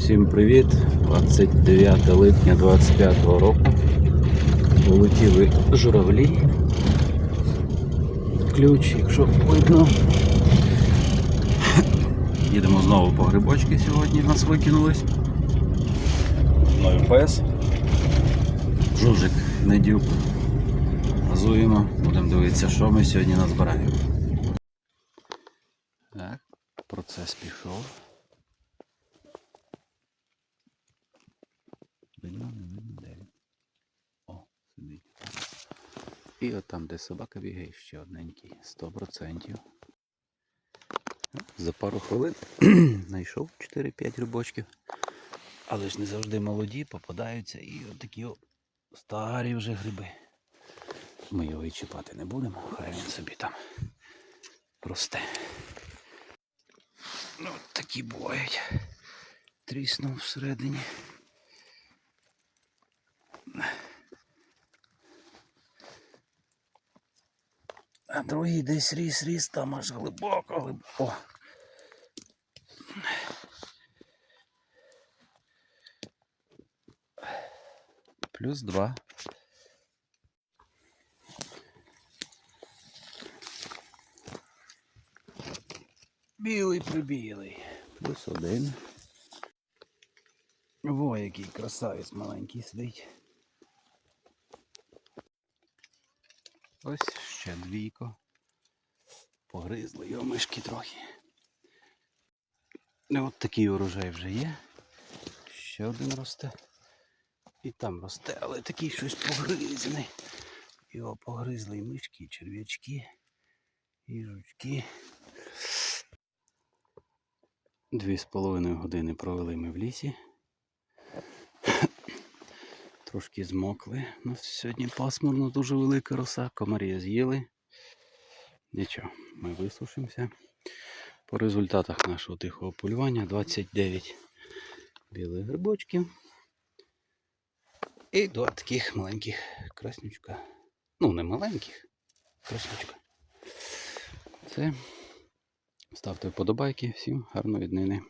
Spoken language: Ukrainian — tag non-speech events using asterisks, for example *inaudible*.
Всім привіт! 29 липня 25 року. Полетіли журавлі. Ключ, якщо видно. Їдемо знову по грибочки сьогодні, нас викинулись. Мною пес. Жужик, недюк. Газуємо, будемо дивитися, що ми сьогодні назбираємо. Так, процес пішов. Видно, не. О, сидить. І от там, де собака бігає, ще одненький. 100%. За пару хвилин *clears throat* знайшов 4-5 грибочків. Але ж не завжди молоді, попадаються і от такі о старі вже гриби. Ми його і чіпати не будемо, хай він собі там росте. Ну, такі бувають. Тріснув всередині. А другий десь ріс, ріс, там аж глибоко, глибоко. Плюс два. Білий прибілий. Плюс один. Во, який красавець маленький сидить. Ось ще двійко. Погризли його мишки трохи. От такий урожай вже є. Ще один росте. І там росте, але такий щось погризений. Його погризли і мишки, і черв'ячки, і жучки. Дві з половиною години провели ми в лісі. Трошки змокли. У нас сьогодні пасмурно, дуже велика роса, комарі з'їли. Нічого, ми висушимося. По результатах нашого тихого полювання 29 білих грибочків. І два таких маленьких краснючка. Ну, не маленьких, краснючка. Все. Ставте вподобайки. Всім гарної днини.